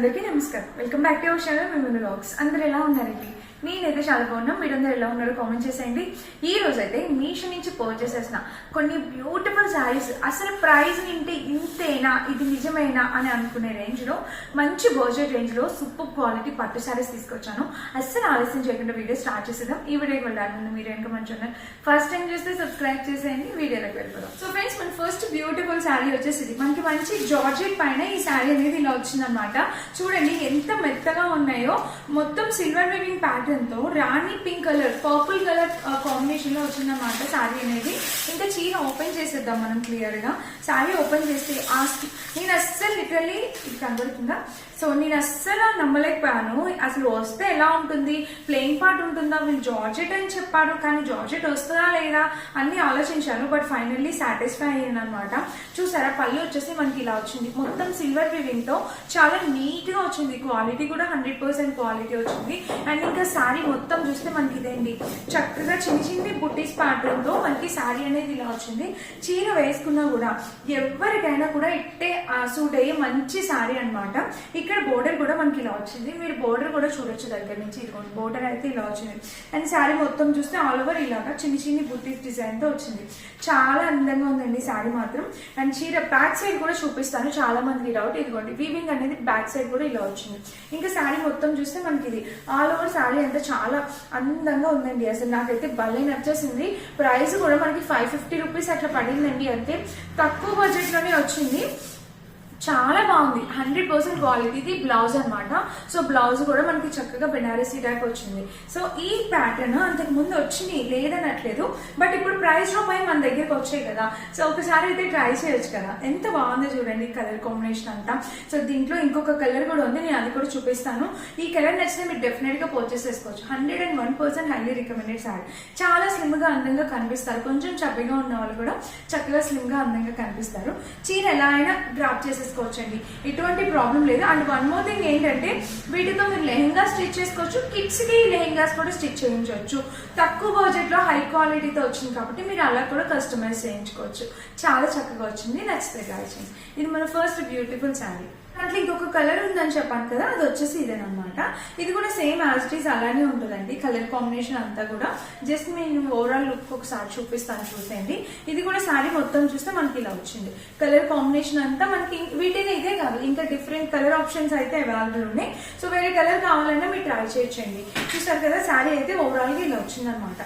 అందరికీ నమస్కారం. Welcome back to our channel మేము బ్లాగ్స్ అందరు ఎలా ఉన్నారండి? నేనైతే చాలా బాగున్నాం. మీరందరూ ఎలా ఉన్నారో కామెంట్ చేసేయండి. ఈ రోజు అయితే మీషో నుంచి పర్చేస్ చేసిన కొన్ని బ్యూటిఫుల్ శారీస్ అసలు ప్రైస్ నింటే ఇంతేనా? ఇది నిజమేనా? అని అనుకునే రేంజ్లో మంచి బడ్జెట్ రేంజ్లో సూపర్ క్వాలిటీ పట్టు శారీస్ తీసుకొచ్చాను. అస్సలు ఆలస్యం చేయకుండా వీడియో స్టార్ట్ చేసేద్దాం. ఈ వీడియోకి వెళ్ళాలి మీరు ఇంకా మంచి ఉన్నారు ఫస్ట్ టైం చూస్తే సబ్స్క్రైబ్ చేసేయండి. వీడియోలోకి వెళ్ళిపోదాం. సో ఫ్రెండ్స్ మన ఫస్ట్ బ్యూటిఫుల్ శారీ వచ్చేసి ఇది మనకి మంచి జార్జెట్ పైన ఈ శారీ అనేది ఇలా వచ్చిందనమాట చూడండి ఎంత మెత్తగా ఉన్నాయో. మొత్తం సిల్వర్ వీవింగ్ ప్యాటర్న్ తో Rani pink colour purple colour కాంబినేషన్లో వచ్చిందన్నమాట శారీ అనేది. ఇంకా చీర ఓపెన్ చేసేద్దాం మనం క్లియర్గా శారీ ఓపెన్ చేస్తే ఆ నేను అస్సలు లిటరలీ ఇది కనబడుతుందా? సో నేను అస్సలు నమ్మలేకపోయాను అసలు వస్తే ఎలా ఉంటుంది? ప్లేయింగ్ పార్ట్ ఉంటుందా? వీళ్ళు జార్జెట్ అని చెప్పారు. కానీ జార్జెట్ వస్తుందా లేదా అన్ని ఆలోచించాను. బట్ ఫైనల్లీ సాటిస్ఫై అయ్యాను అనమాట చూసారా? పళ్ళు వచ్చేసి మనకి ఇలా వచ్చింది. మొత్తం సిల్వర్ వివింగ్తో చాలా నీట్గా వచ్చింది. క్వాలిటీ కూడా హండ్రెడ్ పర్సెంట్ క్వాలిటీ వచ్చింది. అండ్ ఇంకా శారీ మొత్తం చూస్తే మనకి ఇదేంటి? చక్కగా చిన్న చిన్న బుట్టీస్ ప్యాటర్న్తో మనకి శారీ అనేది ఇలా వచ్చింది. చీర వేసుకున్నా కూడా ఎవరికైనా కూడా ఇట్టే సూట్ అయ్యే మంచి శారీ అన్నమాట. ఇక్కడ బోర్డర్ కూడా మనకి ఇలా వచ్చింది. మీరు బోర్డర్ కూడా చూడొచ్చు దగ్గర నుంచి ఇదిగోండి బోర్డర్ అయితే ఇలా వచ్చింది. అండ్ శారీ మొత్తం చూస్తే ఆల్ ఓవర్ ఇలాగా చిన్న చిన్ని బుట్టీస్ డిజైన్తో వచ్చింది. చాలా అందంగా ఉందండి శారీ మాత్రం. అండ్ చీర బ్యాక్ సైడ్ కూడా చూపిస్తాను చాలా మంది డౌట్ ఇదిగోండి వీవింగ్ అనేది బ్యాక్ సైడ్ కూడా ఇలా వచ్చింది. ఇంకా శారీ మొత్తం చూస్తే మనకి ఇది ఆల్ ఓవర్ శారీ అంతా చాలా అందంగా ఉందండి. అసలు నాకైతే భలే నచ్చేసింది. ప్రైస్ కూడా మనకి ఫైవ్ ఫిఫ్టీ రూపీస్ అట్లా పడిందండి. అంతే తక్కువ బడ్జెట్లోనే వచ్చింది. చాలా బాగుంది. హండ్రెడ్ పర్సెంట్ క్వాలిటీది బ్లౌజ్ అనమాట సో బ్లౌజ్ కూడా మనకి చక్కగా బెనారసీ టైప్ వచ్చింది. సో ఈ ప్యాటర్న్ అంతకు ముందు వచ్చింది లేదనట్లేదు. బట్ ఇప్పుడు ప్రైస్ రూపాయి మన దగ్గరకు వచ్చాయి కదా. సో ఒకసారి అయితే ట్రై చేయొచ్చు కదా. ఎంత బాగుందో చూడండి కలర్ కాంబినేషన్ అంతా. సో దీంట్లో ఇంకొక కలర్ కూడా ఉంది. నేను అది కూడా చూపిస్తాను. ఈ కలర్ నచ్చితే మీరు డెఫినెట్గా పర్చేస్ చేసుకోవచ్చు. Hundred and one percent highly recommended sari చాలా స్లిమ్గా అందంగా కనిపిస్తారు. కొంచెం చబ్బిగా ఉన్న వాళ్ళు కూడా చక్కగా స్లిమ్గా అందంగా కనిపిస్తారు. చీర ఎలా అయినా డ్రాప్ చేసుకోవచ్చండి. ఎటువంటి ప్రాబ్లం లేదు. అండ్ వన్ మోర్ థింగ్ ఏంటంటే వీటితో మీరు లెహెంగా స్టిచ్ చేసుకోవచ్చు. కిడ్స్కి లెహెంగాస్ కూడా స్టిచ్ చేయించవచ్చు. తక్కువ బడ్జెట్లో హై క్వాలిటీతో వచ్చింది కాబట్టి మీరు అలా కూడా కస్టమైజ్ చేయించుకోవచ్చు. చాలా చక్కగా వచ్చింది. నచ్చితే గాయచండి ఇది మన ఫస్ట్ బ్యూటిఫుల్ శారీ. దాంట్లో ఇంకొక కలర్ ఉందని చెప్పాను కదా అది వచ్చేసి ఇదేనమాట ఇది కూడా సేమ్ యాజ్ ఇట్ ఈస్ అలానే ఉంటుందండి. కలర్ కాంబినేషన్ అంతా కూడా. జస్ట్ నేను ఓవరాల్ లుక్ ఒకసారి చూపిస్తాను చూసేయండి. ఇది కూడా శారీ మొత్తం చూస్తే మనకి ఇలా వచ్చింది. కలర్ కాంబినేషన్ అంతా మనకి వీటిని ఇదే కాదు ఇంకా డిఫరెంట్ కలర్ ఆప్షన్స్ అయితే అవైలబుల్ ఉన్నాయి. సో వేరే కలర్ కావాలన్నా మీరు ట్రై చేయొచ్చండి. చూసారు కదా శారీ అయితే ఓవరాల్గా ఇలా వచ్చిందనమాట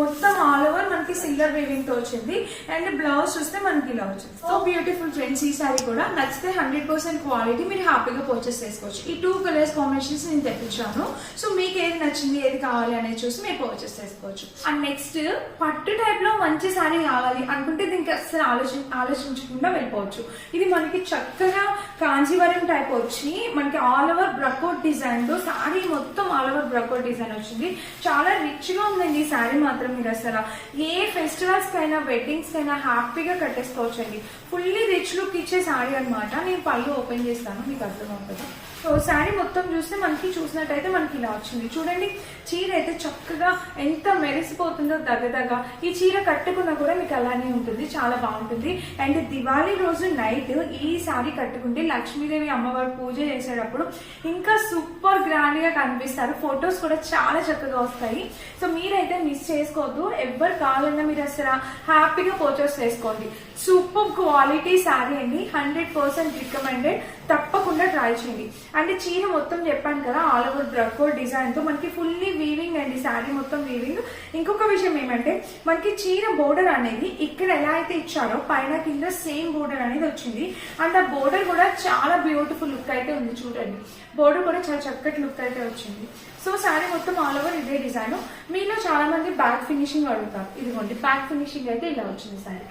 మొత్తం ఆల్ ఓవర్ మనకి సిల్వర్ వేవింగ్తో వచ్చింది. అండ్ బ్లౌజ్ చూస్తే మనకి ఇలా వచ్చింది. సో బ్యూటిఫుల్ ఫ్రెండ్స్ ఈ సారీ కూడా నచ్చితే హండ్రెడ్ పర్సెంట్ క్వాలిటీ మీరు హ్యాపీగా పర్చేస్ చేసుకోవచ్చు. ఈ టూ కలర్స్ కాంబినేషన్స్ నేను తెప్పించాను. సో మీకు ఏది నచ్చింది ఏది కావాలి అనేది చూసి మీరు పర్చేస్ చేసుకోవచ్చు. అండ్ నెక్స్ట్ పట్టు టైప్లో మంచి సారీ కావాలి అనుకుంటే దీనికి అసలు ఆలోచి ఆలోచించకుండా వెళ్ళిపోవచ్చు. ఇది మనకి చక్కగా కాంజీవరం టైప్ వచ్చి మనకి ఆల్ ఓవర్ బ్రకోట్ డిజైన్తో సారీ మొత్తం బ్రకోట్ డిజైన్ వచ్చింది. చాలా రిచ్గా ఉందండి ఈ సారీ మాత్రం మీరు అసలు. ఏ ఫెస్టివల్స్ కైనా వెడ్డింగ్స్ కైనా హ్యాపీగా కట్టేసుకోవచ్చండి. ఫుల్లీ రిచ్ లుక్ ఇచ్చే శారీ అన్నమాట. నేను పళ్ళు ఓపెన్ చేస్తాను మీకు అర్థమవుతుంది? సో శారీ మొత్తం చూస్తే మనకి చూసినట్టయితే మనకి ఇలా వచ్చింది. చూడండి చీర అయితే చక్కగా ఎంత మెరిసిపోతుందో దగ్గదగ ఈ చీర కట్టుకున్నా కూడా మీకు అలానే ఉంటుంది చాలా బాగుంటుంది. అండ్ దివాళీ రోజు నైట్ ఈ శారీ కట్టుకుంటే లక్ష్మీదేవి అమ్మవారు పూజ చేసేటప్పుడు ఇంకా సూపర్ గ్రాండ్గా కనిపిస్తారు. ఫొటోస్ కూడా చాలా చక్కగా వస్తాయి. సో మీరైతే మిస్ చేసుకోవద్దు. ఎవరు కావాలన్నా మీరు అసలు హ్యాపీగా పర్చేస్ చేసుకోండి. సూపర్ క్వాలిటీ శారీ అండి. హండ్రెడ్ పర్సెంట్ రికమెండెడ్ తప్పకుండా ట్రై చేయండి. అంటే చీర మొత్తం చెప్పాను కదా ఆల్ ఓవర్ బ్రకోర్ డిజైన్తో మనకి ఫుల్లీ వీవింగ్ అండి శారీ మొత్తం వీవింగ్ ఇంకొక విషయం ఏమంటే మనకి చీర బోర్డర్ అనేది ఇక్కడ ఎలా అయితే ఇచ్చారో పైన కింద సేమ్ బోర్డర్ అనేది వచ్చింది. అండ్ ఆ బోర్డర్ కూడా చాలా బ్యూటిఫుల్ లుక్ అయితే ఉంది చూడండి. బోర్డర్ కూడా చాలా చక్కటి లుక్ అయితే వచ్చింది. సో శారీ మొత్తం ఆల్ ఓవర్ ఇదే డిజైన్ మీలో చాలా మంది బ్యాక్ ఫినిషింగ్ అడుగుతారు. ఇదిగోండి బ్యాక్ ఫినిషింగ్ అయితే ఇలా వచ్చింది శారీ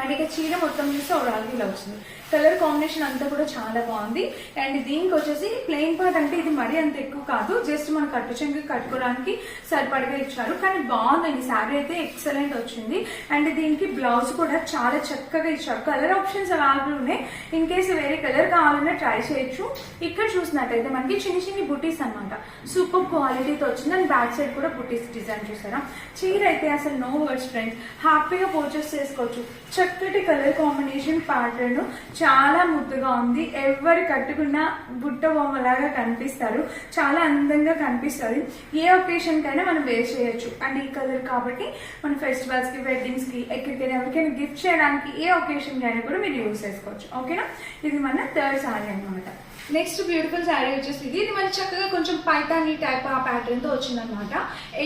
అండ్ ఇక చీర మొత్తం చూస్తే ఓవరాల్ ఇలా వచ్చింది. కలర్ కాంబినేషన్ అంతా కూడా చాలా బాగుంది. అండ్ దీనికి వచ్చేసి ప్లెయిన్ పార్ట్ అంటే ఇది మరీ అంత ఎక్కువ కాదు. జస్ట్ మన కట్టు చెంగు కట్టుకోవడానికి సరిపడగా ఇచ్చారు. కానీ బాగుందండి. శారీ అయితే ఎక్సలెంట్ వచ్చింది. అండ్ దీనికి బ్లౌజ్ కూడా చాలా చక్కగా ఇచ్చారు. కలర్ ఆప్షన్స్ అవైలబుల్ ఉన్నాయి. ఇన్ కేస్ వేరే కలర్ కావాలన్నా ట్రై చేయొచ్చు. ఇక్కడ చూసినట్టయితే మనకి చిన్న చిన్ని బుటీస్ అన్నమాట. సూపర్ క్వాలిటీతో వచ్చింది. అండ్ బ్యాక్ సైడ్ కూడా బుటీస్ డిజైన్ చూసారా? చీర అయితే అసలు నో వర్డ్స్ ఫ్రెండ్స్. హ్యాపీగా పర్చేస్ చేసుకోవచ్చు. చక్కటి కలర్ కాంబినేషన్ ప్యాటర్న్ చాలా ముద్దుగా ఉంది. ఎవరు కట్టుకున్నా బుట్ట బొమ్మలాగా కనిపిస్తారు. చాలా అందంగా కనిపిస్తుంది. ఏ ఒకేషన్ కైనా మనం వేర్ చేయొచ్చు. అండ్ ఈ కలర్ కాబట్టి మన ఫెస్టివల్స్కి వెడ్డింగ్స్కి ఎక్కడికైనా ఎవరికైనా గిఫ్ట్ చేయడానికి ఏ ఒకేషన్ కైనా కూడా మీరు యూస్ చేసుకోవచ్చు. ఓకేనా ఇది మన థర్డ్ సారీ అనమాట నెక్స్ట్ బ్యూటిఫుల్ శారీ వచ్చేసి ఇది. ఇది మనకి చక్కగా కొంచెం పైతాని టైప్ ఆ ప్యాటర్న్తో వచ్చిందనమాట.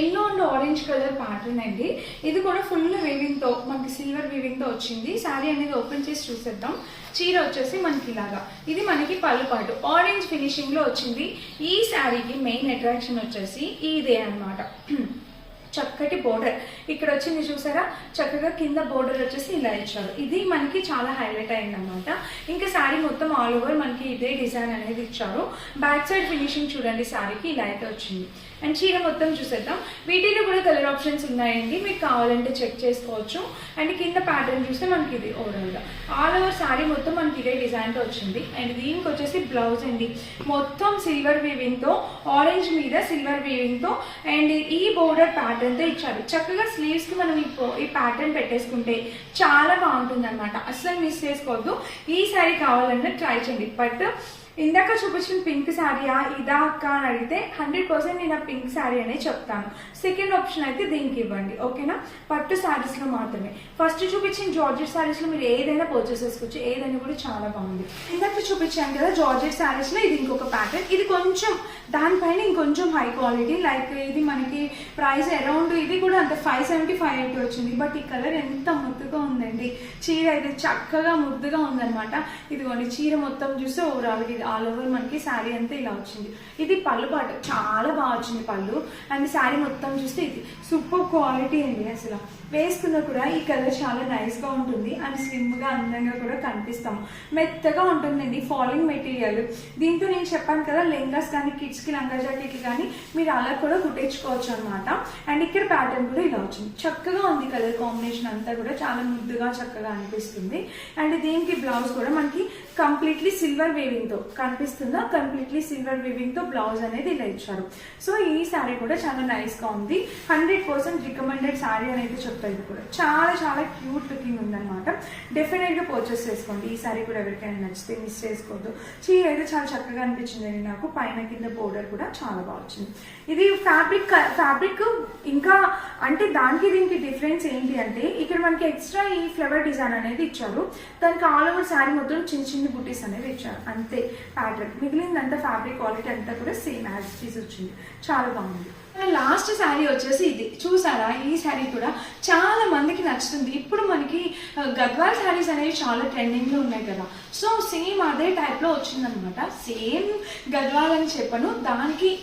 Yellow and orange colour pattern అండి. ఇది కూడా ఫుల్ వీవింగ్తో మనకి సిల్వర్ వీవింగ్తో వచ్చింది. శారీ అనేది ఓపెన్ చేసి చూసేద్దాం. చీర వచ్చేసి మనకి ఇలాగా. ఇది మనకి పళ్ళు పాటు ఆరెంజ్ ఫినిషింగ్లో వచ్చింది. ఈ శారీకి మెయిన్ అట్రాక్షన్ వచ్చేసి ఇదే అన్నమాట చక్కటి బోర్డర్ ఇక్కడ వచ్చింది చూసారా? చక్కగా కింద బోర్డర్ వచ్చేసి ఇలా ఇచ్చారు. ఇది మనకి చాలా హైలైట్ అయింది అనమాట ఇంకా శారీ మొత్తం ఆల్ ఓవర్ మనకి ఇదే డిజైన్ అనేది ఇచ్చారు. బ్యాక్ సైడ్ ఫినిషింగ్ చూడండి శారీకి ఇలా అయితే వచ్చింది. అండ్ చీర మొత్తం చూసేద్దాం. వీటిలో కూడా కలర్ ఆప్షన్స్ ఉన్నాయండి. మీకు కావాలంటే చెక్ చేసుకోవచ్చు. అండ్ కింద ప్యాటర్న్ చూస్తే మనకి ఇది ఓవరాల్గా ఆల్ ఓవర్ శారీ మొత్తం మనకి ఇదే డిజైన్తో వచ్చింది. అండ్ దీనికి వచ్చేసి బ్లౌజ్ అండి. మొత్తం సిల్వర్ వీవింగ్తో ఆరెంజ్ మీద సిల్వర్ వీవింగ్తో అండ్ ఈ బోర్డర్ ప్యాటర్న్తో ఇచ్చారు. చక్కగా స్లీవ్స్కి మనం ఈ ఈ ప్యాటర్న్ పెట్టేసుకుంటే చాలా బాగుంటుంది అనమాట అస్సలు మిస్ చేసుకోవద్దు. ఈ శారీ కావాలన్నా ట్రై చేయండి. బట్ ఇందాక చూపించిన పింక్ శారీయా? ఇదా అక్క అని అడిగితే హండ్రెడ్ పర్సెంట్ నేను ఆ పింక్ శారీ అనే చెప్తాను. సెకండ్ ఆప్షన్ అయితే దీనికి ఇవ్వండి ఓకేనా? పట్టు శారీస్లో మాత్రమే. ఫస్ట్ చూపించిన జార్జెట్ శారీస్లో మీరు ఏదైనా పర్చేస్ చేసుకోవచ్చు. ఏదైనా కూడా చాలా బాగుంది. ఇందాక చూపించాను కదా జార్జెట్ శారీస్లో ఇది ఇంకొక ప్యాటర్న్ ఇది కొంచెం దానిపైన ఇంకొంచెం హై క్వాలిటీ లైక్ ఇది మనకి ప్రైస్ అరౌండ్ ఇది కూడా అంత ఫైవ్ సెవెంటీ ఫైవ్ ఎయిటీ వచ్చింది. బట్ ఈ కలర్ ఎంత ముద్దుగా ఉందండి. చీర అయితే చక్కగా ముద్దుగా ఉందన్నమాట. ఇదిగోండి చీర మొత్తం చూస్తే ఓవరాల్గా ఆల్ ఓవర్ మనకి శారీ అంతా ఇలా వచ్చింది. ఇది పళ్ళు పాట చాలా బాగా వచ్చింది పళ్ళు. అండ్ శారీ మొత్తం చూస్తే ఇది సూపర్ క్వాలిటీ అండి అసలు. వేసుకున్నా కూడా ఈ కలర్ చాలా నైస్గా ఉంటుంది అండ్ స్లిమ్గా అందంగా కూడా కనిపిస్తాము. మెత్తగా ఉంటుందండి ఫాలింగ్ మెటీరియల్ దీంతో నేను చెప్పాను కదా లెంగాస్ కానీ కిడ్స్కి లంగా జాకెట్ కానీ మీరు అలా కూడా కుట్టించుకోవచ్చు అనమాట అండ్ ఇక్కడ ప్యాటర్న్ కూడా ఇలా వచ్చింది. చక్కగా ఉంది కలర్ కాంబినేషన్ అంతా కూడా. చాలా ముద్దుగా చక్కగా అనిపిస్తుంది. అండ్ దీనికి బ్లౌజ్ కూడా మనకి కంప్లీట్లీ సిల్వర్ వేవింగ్తో కనిపిస్తుందా? కంప్లీట్లీ సిల్వర్ వేవింగ్తో బ్లౌజ్ అనేది ఇలా ఇచ్చారు. సో ఈ శారీ కూడా చాలా నైస్గా ఉంది. హండ్రెడ్ పర్సెంట్ రికమెండెడ్ శారీ అనేది చెప్తా ఇది కూడా. చాలా చాలా క్యూట్ లుకింగ్ ఉందన్నమాట. డెఫినెట్గా పర్చేస్ చేసుకోండి. ఈ సారీ కూడా ఎవరికైనా నచ్చితే మిస్ చేసుకోవద్దు. చీర అయితే చాలా చక్కగా అనిపించింది నాకు. పైన కింద బోర్డర్ కూడా చాలా బాగా వచ్చింది. ఇది ఫ్యాబ్రిక్ ఫ్యాబ్రిక్ ఇంకా అంటే దానికి దీనికి డిఫరెన్స్ ఏంటి అంటే ఇక్కడ మనకి ఎక్స్ట్రా ఈ ఫ్లవర్ డిజైన్ అనేది ఇచ్చారు. దానికి ఆల్ ఓవర్ శారీ మొత్తం చిన్న చిన్న బుటీస్ అనేది ఇచ్చారు. అంతే ప్యాటర్న్ మిగిలిందంతా ఫ్యాబ్రిక్ క్వాలిటీ అంతా కూడా సేమ్ యాజ్ పీస్ వచ్చింది. చాలా బాగుంది. లాస్ట్ శారీ వచ్చేసి ఇది. చూసారా? ఈ శారీ కూడా చాలా మందికి నచ్చుతుంది. ఇప్పుడు మనకి గద్వాల్ శారీస్ అనేవి చాలా ట్రెండింగ్లో ఉన్నాయి కదా. సో సేమ్ అదే టైప్లో వచ్చిందనమాట. సేమ్ గద్వాల్ అని చెప్పను. దానికి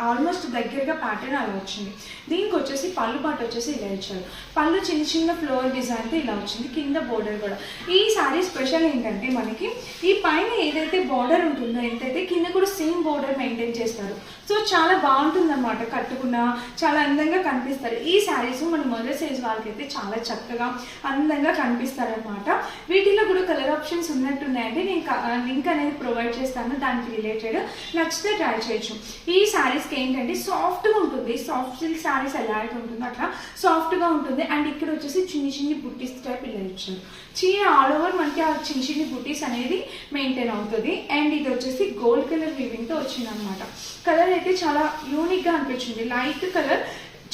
ఆల్మోస్ట్ దగ్గరగా ప్యాటర్న్ అలా వచ్చింది. దీనికి వచ్చేసి పళ్ళు పాటు వచ్చేసి ఇలా ఇచ్చారు. పళ్ళు చిన్న చిన్న ఫ్లోర్ డిజైన్తో ఇలా వచ్చింది. కింద బోర్డర్ కూడా. ఈ శారీ స్పెషల్ ఏంటంటే మనకి ఈ పైన ఏదైతే బోర్డర్ ఉంటుందో ఎంతైతే కింద కూడా సేమ్ బోర్డర్ మెయింటైన్ చేస్తారు. సో చాలా బాగుంటుంది అనమాట కట్టుకున్న చాలా అందంగా కనిపిస్తారు. ఈ శారీస్ మన మొదటి సైజ్ వాళ్ళకైతే చాలా చక్కగా అందంగా కనిపిస్తారు అనమాట వీటిలో కూడా కలర్ ఆప్షన్స్ ఉన్నట్టున్నాయండి. నేను లింక్ అనేది ప్రొవైడ్ చేస్తాను దానికి రిలేటెడ్ నచ్చితే ట్రై చేయొచ్చు. ఈ శారీస్కి ఏంటంటే సాఫ్ట్గా ఉంటుంది. సాఫ్ట్ సిల్క్ శారీస్ ఎలా అయితే ఉంటుందో అట్లా సాఫ్ట్గా ఉంటుంది. అండ్ ఇక్కడ వచ్చేసి చిన్ని చిన్ని బుట్టీస్ టైప్ ఇలా ఇచ్చారు. చీర ఆల్ ఓవర్ మనకి ఆ చిన్న చిన్ని బుట్టీస్ అనేది మెయింటైన్ అవుతుంది. అండ్ ఇది వచ్చేసి గోల్డ్ కలర్ వివింగ్ వచ్చింది వచ్చిందనమాట కలర్ అయితే చాలా యూనిక్గా అనిపించింది. లైట్ కలర్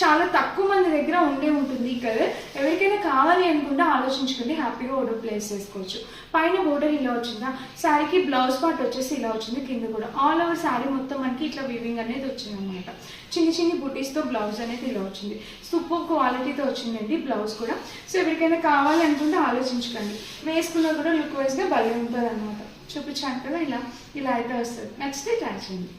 చాలా తక్కువ మంది దగ్గర ఉండే ఉంటుంది ఈ కలర్ ఎవరికైనా కావాలి అనుకుంటే ఆలోచించుకుని హ్యాపీగా ఆర్డర్ ప్లేస్ చేసుకోవచ్చు. పైన బోర్డర్ ఇలా వచ్చిందా? శారీకి బ్లౌజ్ పార్ట్ వచ్చేసి ఇలా వచ్చింది కింద కూడా. ఆల్ ఓవర్ శారీ మొత్తం మనకి ఇట్లా వివింగ్ అనేది వచ్చిందనమాట చిన్న చిన్ని చిన్ని బుటీస్తో బ్లౌజ్ అనేది ఇలా వచ్చింది. సూపర్ క్వాలిటీతో వచ్చిందండి బ్లౌజ్ కూడా. సో ఎవరికైనా కావాలి అనుకుంటే ఆలోచించుకోండి. వేసుకున్నా కూడా లుక్ వైజ్గా భలే ఉంటుంది అనమాట చూపించాను కదా ఇలా ఇలా అయితే వస్తుంది. నచ్చితే ట్రై చేయండి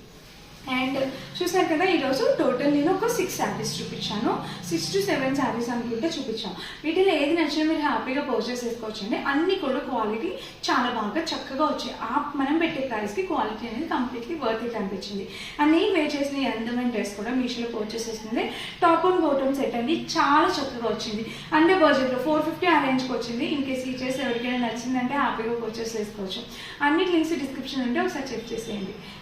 అండ్ చూసారు కదా ఈరోజు టోటల్ నేను ఒక సిక్స్ శారీస్ చూపించాను. సిక్స్ టు సెవెన్ శారీస్ అనుకుంటే చూపించాను వీటిలో ఏది నచ్చినా మీరు హ్యాపీగా పర్చేస్ చేసుకోవచ్చండి. అన్ని కూడా క్వాలిటీ చాలా బాగా చక్కగా వచ్చాయి. ఆ మనం పెట్టే ప్రైస్కి క్వాలిటీ అనేది కంప్లీట్లీ వర్త్ ఇట్ అనిపించింది. అండ్ నేను వేర్ చేసిన అందమైన డ్రెస్ కూడా మీషోలో పర్చేస్ చేసింది. టాప్ అండ్ బాటమ్ సెట్ అండి. చాలా చక్కగా వచ్చింది. అండర్ బడ్జెట్లో ఫోర్ ఫిఫ్టీ ఆ రేంజ్కి వచ్చింది. ఇన్కేస్ ఈ చేసి ఎవరికైనా నచ్చిందంటే హ్యాపీగా పర్చేస్ చేసుకోవచ్చు. అన్ని లింక్స్ డిస్క్రిప్షన్ ఉంటే ఒకసారి చెక్ చేసేయండి.